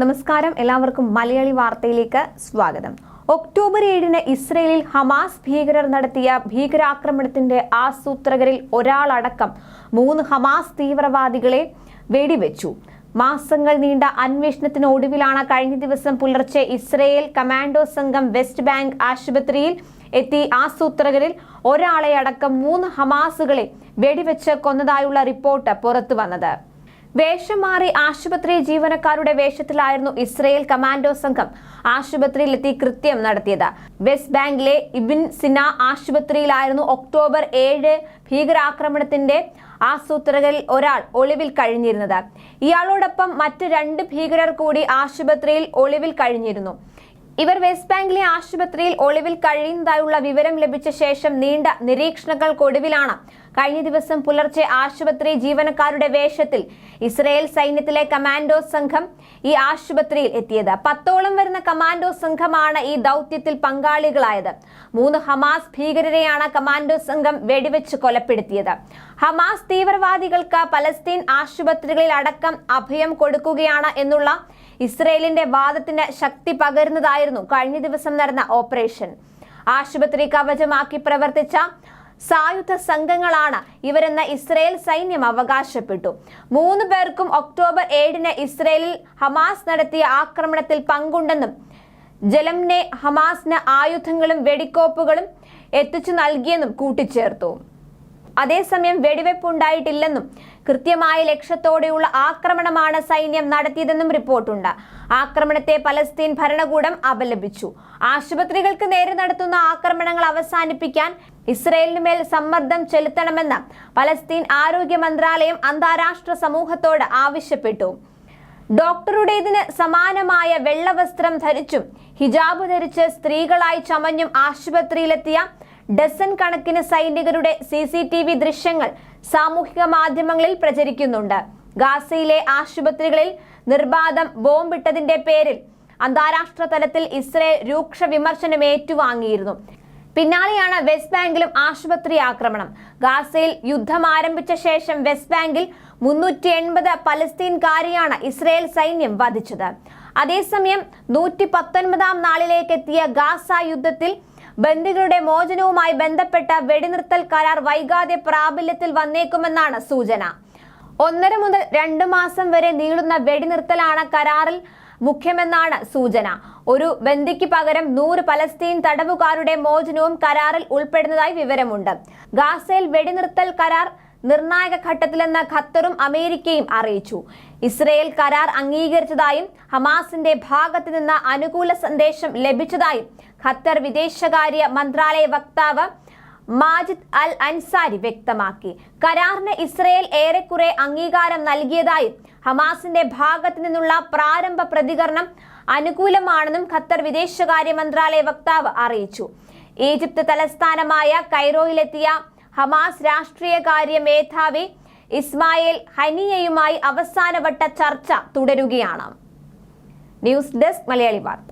നമസ്കാരം. എല്ലാവർക്കും മലയാളി വാർത്തയിലേക്ക് സ്വാഗതം. ഒക്ടോബർ ഏഴിന് ഇസ്രയേലിൽ ഹമാസ് ഭീകരർ നടത്തിയ ഭീകരാക്രമണത്തിന്റെ ആസൂത്രകരിൽ ഒരാളടക്കം മൂന്ന് ഹമാസ് തീവ്രവാദികളെ വെടിവെച്ചു. മാസങ്ങൾ നീണ്ട അന്വേഷണത്തിന് ഒടുവിലാണ് കഴിഞ്ഞ ദിവസം പുലർച്ചെ ഇസ്രയേൽ കമാൻഡോ സംഘം വെസ്റ്റ് ബാങ്ക് ആശുപത്രിയിൽ എത്തി ആസൂത്രകരിൽ ഒരാളെ അടക്കം മൂന്ന് ഹമാസുകളെ വെടിവെച്ച് കൊന്നതായുള്ള റിപ്പോർട്ട് പുറത്തു വന്നത്. വേഷം മാറി ആശുപത്രി ജീവനക്കാരുടെ വേഷത്തിലായിരുന്നു ഇസ്രയേൽ കമാൻഡോ സംഘം ആശുപത്രിയിലെത്തി കൃത്യം നടത്തിയത്. വെസ്റ്റ് ബാങ്കിലെ ഇബിൻ സിന ആശുപത്രിയിലായിരുന്നു ഒക്ടോബർ ഏഴ് ഭീകരാക്രമണത്തിന്റെ ആസൂത്രകരിൽ ഒരാൾ ഒളിവിൽ കഴിഞ്ഞിരുന്നത്. ഇയാളോടൊപ്പം മറ്റ് രണ്ട് ഭീകരർ കൂടി ആശുപത്രിയിൽ ഒളിവിൽ കഴിഞ്ഞിരുന്നു. ഇവർ വെസ്റ്റ് ബാങ്കിലെ ആശുപത്രിയിൽ ഒളിവിൽ കഴിയുന്നതായുള്ള വിവരം ലഭിച്ച ശേഷം നീണ്ട നിരീക്ഷണങ്ങൾക്കൊടുവിലാണ് കഴിഞ്ഞ ദിവസം പുലർച്ചെ ആശുപത്രി ജീവനക്കാരുടെ വേഷത്തിൽ ഇസ്രയേൽ സൈന്യത്തിലെ കമാൻഡോ സംഘം ഈ ആശുപത്രിയിൽ എത്തിയത്. പത്തോളം വരുന്ന കമാൻഡോ സംഘമാണ് ഈ ദൗത്യത്തിൽ പങ്കാളികളായത്. മൂന്ന് ഹമാസ് ഭീകരരെയാണ് കമാൻഡോ സംഘം വെടിവെച്ച് കൊലപ്പെടുത്തിയത്. ഹമാസ് തീവ്രവാദികൾക്ക് പലസ്തീൻ ആശുപത്രികളിൽ അടക്കം അഭയം കൊടുക്കുകയാണ് എന്നുള്ള ഇസ്രയേലിന്റെ വാദത്തിന് ശക്തി പകരുന്നതായിരുന്നു കഴിഞ്ഞ ദിവസം നടന്ന ഓപ്പറേഷൻ. ആശുപത്രി കവചമാക്കി പ്രവർത്തിച്ച സായുധ സംഘങ്ങളാണ് ഇവരെന്ന് ഇസ്രയേൽ സൈന്യം അവകാശപ്പെട്ടു. മൂന്ന് പേർക്കും ഒക്ടോബർ ഏഴിന് ഇസ്രയേലിൽ ഹമാസ് നടത്തിയ ആക്രമണത്തിൽ പങ്കുണ്ടെന്നും ജലംനെ ഹമാസിന് ആയുധങ്ങളും വെടിക്കോപ്പുകളും എത്തിച്ചു നൽകിയെന്നും കൂട്ടിച്ചേർത്തു. അതേസമയം വെടിവെപ്പ് ഉണ്ടായിട്ടില്ലെന്നും കൃത്യമായ ലക്ഷ്യത്തോടെയുള്ള ആക്രമണമാണ് സൈന്യം നടത്തിയതെന്നും റിപ്പോർട്ടുണ്ട്. ആക്രമണത്തെ പലസ്തീൻ ഭരണകൂടം അപലപിച്ചു. ആശുപത്രികൾക്ക് നേരെ നടത്തുന്ന ആക്രമണങ്ങൾ അവസാനിപ്പിക്കാൻ ഇസ്രയേലിന് മേൽ സമ്മർദ്ദം ചെലുത്തണമെന്ന് പലസ്തീൻ ആരോഗ്യ മന്ത്രാലയം അന്താരാഷ്ട്ര സമൂഹത്തോട് ആവശ്യപ്പെട്ടു. ഡോക്ടറുടേതിന് സമാനമായ വെള്ളവസ്ത്രം ധരിച്ചും ഹിജാബ് ധരിച്ച് സ്ത്രീകളായി ചമഞ്ഞും ആശുപത്രിയിലെത്തിയ ഡസൻ കണക്കിന് സൈനികരുടെ സി ദൃശ്യങ്ങൾ സാമൂഹിക മാധ്യമങ്ങളിൽ പ്രചരിക്കുന്നുണ്ട്. ഗാസയിലെ ആശുപത്രികളിൽ നിർബാധം ബോംബിട്ടതിന്റെ പേരിൽ അന്താരാഷ്ട്ര തലത്തിൽ ഇസ്രയേൽ രൂക്ഷ വിമർശനം ഏറ്റുവാങ്ങിയിരുന്നു. പിന്നാലെയാണ് വെസ്റ്റ് ബാങ്കിലും ആശുപത്രി ആക്രമണം. ഗാസയിൽ യുദ്ധം ആരംഭിച്ച ശേഷം വെസ്റ്റ് ബാങ്കിൽ മുന്നൂറ്റി എൺപത് പലസ്തീൻകാരെയാണ് ഇസ്രയേൽ സൈന്യം വധിച്ചത്. അതേസമയം നൂറ്റി പത്തൊൻപതാം നാളിലേക്കെത്തിയ ഗാസ യുദ്ധത്തിൽ ബന്ദികളുടെ മോചനവുമായി ബന്ധപ്പെട്ട വെടിനിർത്തൽ കരാർ വൈകാതെ പ്രാബല്യത്തിൽ വന്നേക്കുമെന്നാണ് സൂചന. ഒന്നര മുതൽ രണ്ടു മാസം വരെ നീളുന്ന വെടിനിർത്തലാണ് കരാറിൽ മുഖ്യമെന്നാണ് സൂചന. ഒരു ബന്ദിക്ക് പകരം നൂറ് പലസ്തീൻ തടവുകാരുടെ മോചനവും കരാറിൽ ഉൾപ്പെടുന്നതായി വിവരമുണ്ട്. ഗാസയിൽ വെടിനിർത്തൽ കരാർ നിർണായക ഘട്ടത്തിലെന്ന് ഖത്തറും അമേരിക്കയും അറിയിച്ചു. ഇസ്രയേൽ കരാർ അംഗീകരിച്ചതായും ഹമാസിന്റെ ഭാഗത്ത് നിന്ന് അനുകൂല സന്ദേശം ലഭിച്ചതായും ഖത്തർ വിദേശകാര്യ മന്ത്രാലയ വക്താവ് മാജിദ് അൽ അൻസാരി വ്യക്തമാക്കി. കരാറിന് ഇസ്രയേൽ ഏറെക്കുറെ അംഗീകാരം നൽകിയതായും ഹമാസിന്റെ ഭാഗത്ത് നിന്നുള്ള പ്രാരംഭ പ്രതികരണം അനുകൂലമാണെന്നും ഖത്തർ വിദേശകാര്യ മന്ത്രാലയ വക്താവ് അറിയിച്ചു. ഈജിപ്ത് തലസ്ഥാനമായ കൈറോയിലെത്തിയ ഹമാസ് രാഷ്ട്രീയകാര്യ മേധാവി ഇസ്മായിൽ ഹനിയയുമായി അവസാനവട്ട ചർച്ച തുടരുകയാണ്. ന്യൂസ് ഡെസ്ക് മലയാളി വാർത്ത.